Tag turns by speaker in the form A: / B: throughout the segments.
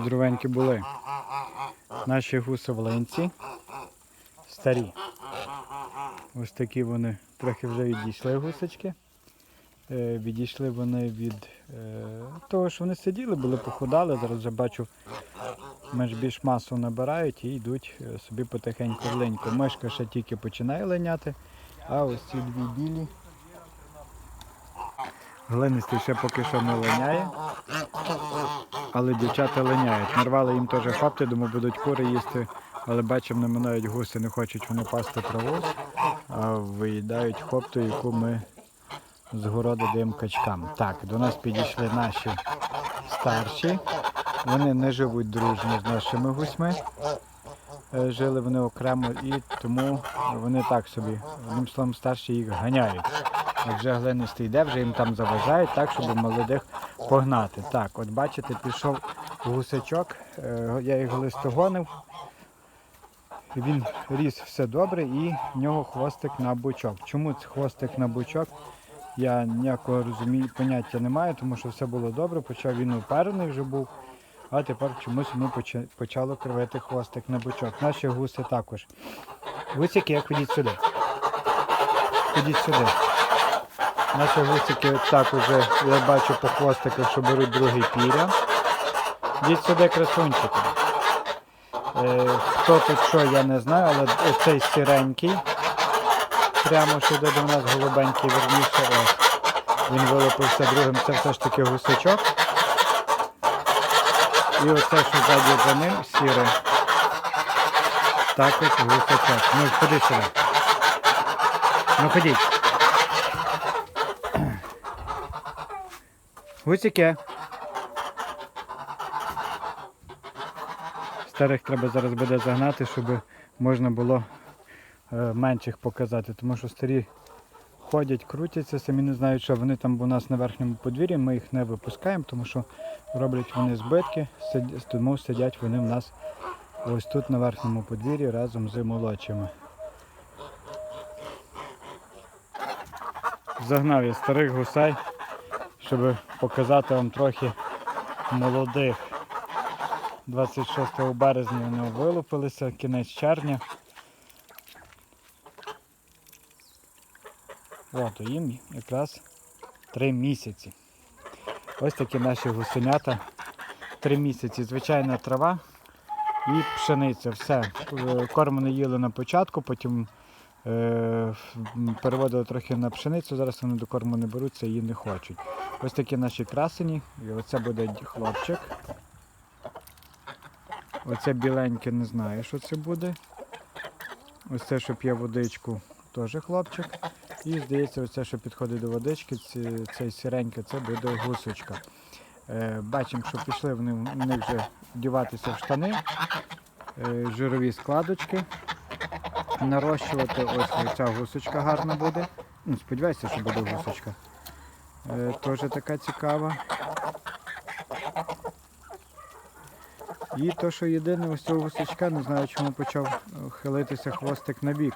A: Здоровенькі були. Наші гусовлинці старі. Ось такі вони трохи вже відійшли гусочки. Е, Відійшли вони від е, того, що вони сиділи, були похудали. Зараз вже бачу, менш більш масу набирають і йдуть е, собі потихеньку в линьку. Мишка ще тільки починає линяти, а ось ці дві білі. Глинистий ще поки що не линяє, але дівчата линяють. Нарвали їм теж хопти, думаю, будуть кури їсти, але бачимо, не минають гуси, не хочуть вони пасти траву, а виїдають хопту, яку ми з городу даємо качкам. Так, до нас підійшли наші старші. Вони не живуть дружно з нашими гусьми. Е, Жили вони окремо і тому вони так собі, одним словом, старші їх ганяють. Як вже глинистий йде, вже їм там заважають, так, щоб молодих погнати. Так, от бачите, пішов гусачок, е, я його листогонив. Він ріс все добре і в нього хвостик на бочок. Чому це хвостик на бочок? Я ніякого розумію, поняття не маю, тому що все було добре, почав він уперений вже був, а тепер чомусь йому поча- почало кривити хвостик на бочок. Наші гуси також. Гусики, ходіть сюди. Ходіть сюди. Наші гусики так уже, я бачу по хвостиках, що беруть другий піря. Йдіть сюди, красунчики. Е, хто тут що, я не знаю, але оцей сіренький. Прямо сюди до нас голубенький верніше. Ось. Він вилупився другим, це все ж таки гусачок. І оце, що ззаді за ним, сіре. Також гусачок. Ну, ходи сюди. Ну ходіть. Гусики. Старих треба зараз буде загнати, щоб можна було е, менших показати, тому що старі ходять, крутяться, самі не знають, що вони там у нас на верхньому подвір'ї, ми їх не випускаємо, тому що роблять вони збитки, тому сидять вони в нас ось тут на верхньому подвір'ї разом з молодшими. Загнав я старих гусей, щоб показати вам трохи молодих. 26 березня вони вилупилися, кінець червня. От, їм якраз 3 місяці. Ось такі наші гусенята. 3 місяці. Звичайна трава і пшениця. Все. Е, Корм вони їли на початку, потім переводили трохи на пшеницю, зараз вони до корму не беруться, її не хочуть. Ось такі наші красені. І оце буде хлопчик. Оце біленьке не знаю, що це буде. Ось це, що п'є водичку, теж хлопчик. І здається, оце, що підходить до водички, цей сіреньке, це буде гусочка. Е, бачимо, що пішли вони в вже вдіватися в штани, е, жирові складочки. Нарощувати. Ось ця гусочка гарна буде. Ну, сподіваюся, що буде гусочка. Е, теж така цікава. І то, що єдине ось цього гусачка, не знаю, чому почав е, хилитися хвостик на бік.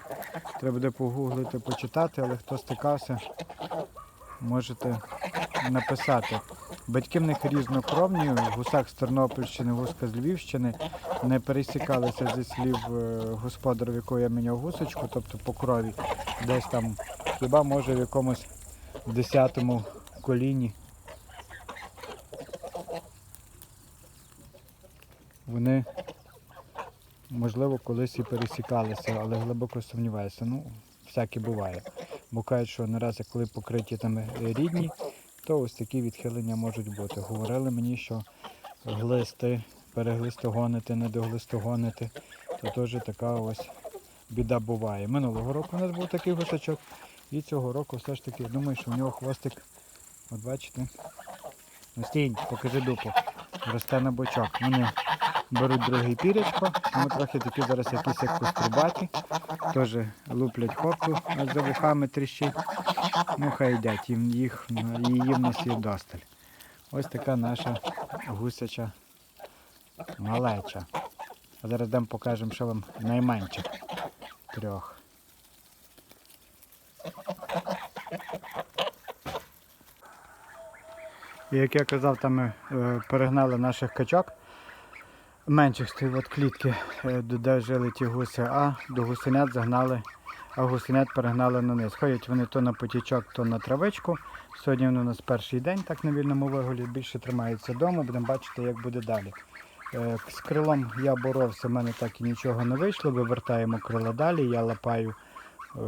A: Треба буде погуглити, почитати, але хто стикався, можете написати. Батьки в них різнокровні, гусак з Тернопільщини, гуска з Львівщини не пересікалися зі слів е, господаря, в якого я міняв гусочку, тобто по крові. Десь там, хіба може в якомусь десятому коліні. Вони, можливо, колись і пересікалися, але глибоко сумніваюся. Ну, всяке буває. Бо кажуть, що не раз, коли покриті там е, рідні, то ось такі відхилення можуть бути. Говорили мені, що глисти, переглистогонити, недоглистогонити, то теж така ось біда буває. Минулого року у нас був такий гусачок, і цього року все ж таки я думаю, що в нього хвостик, от бачите, ну стінь, покажи дупу, росте на бочок. Вони беруть другий пірячко, вони трохи такі зараз якісь як кострубаті, теж луплять хопту аж за вухами тріщить. Ну хай йдять, їм їх її в нас є досталь. Ось така наша гусяча малеча. А зараз дам покажемо, що вам найменше трьох. І як я казав, там ми е, перегнали наших качок менших з от клітки, е, де жили ті гуси, а до гусенят загнали, а гусенят перегнали на низ. Ходять вони то на потічок, то на травичку. Сьогодні вони у нас перший день так на вільному вигулі, більше тримаються вдома, будемо бачити, як буде далі. Е, З крилом я боровся, в мене так і нічого не вийшло. Вивертаємо крила далі, я лапаю, е,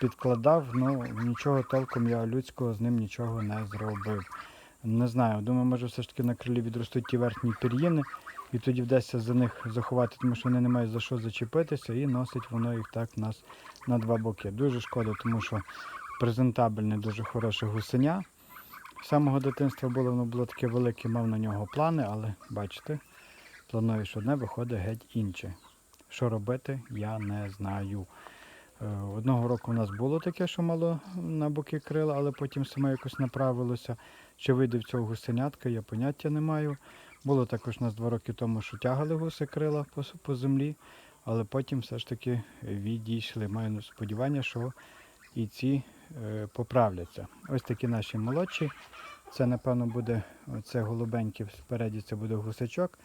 A: підкладав, ну нічого толком я людського з ним нічого не зробив. Не знаю, думаю, може все ж таки на крилі відростуть ті верхні пір'їни, і тоді вдасться за них заховати, тому що вони не мають за що зачепитися, і носить воно їх так у нас на два боки. Дуже шкода, тому що презентабельне, дуже хороше гусеня. З самого дитинства було, воно було таке велике, мав на нього плани, але бачите, плануєш одне, виходить геть інше. Що робити, я не знаю. Е, Одного року у нас було таке, що мало на боки крила, але потім саме якось направилося. Чи вийде в цього гусенятка, я поняття не маю. Було також у нас два роки тому, що тягали гуси крила по, по землі, але потім все ж таки відійшли. Маю сподівання, що і ці е, поправляться. Ось такі наші молодші. Це, напевно, буде оце голубеньке спереді, це буде гусачок.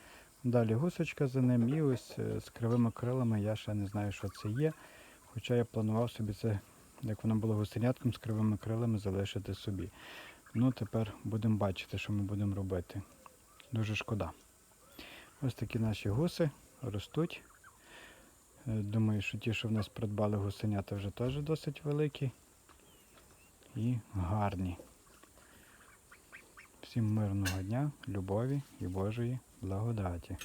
A: Далі гусочка за ним і ось е, з кривими крилами я ще не знаю, що це є. Хоча я планував собі це, як воно було гусенятком з кривими крилами, залишити собі. Ну, тепер будемо бачити, що ми будемо робити. Дуже шкода. Ось такі наші гуси ростуть. Е, Думаю, що ті, що в нас придбали гусенята, вже теж досить великі і гарні. Всім мирного дня, любові і Божої благодаті.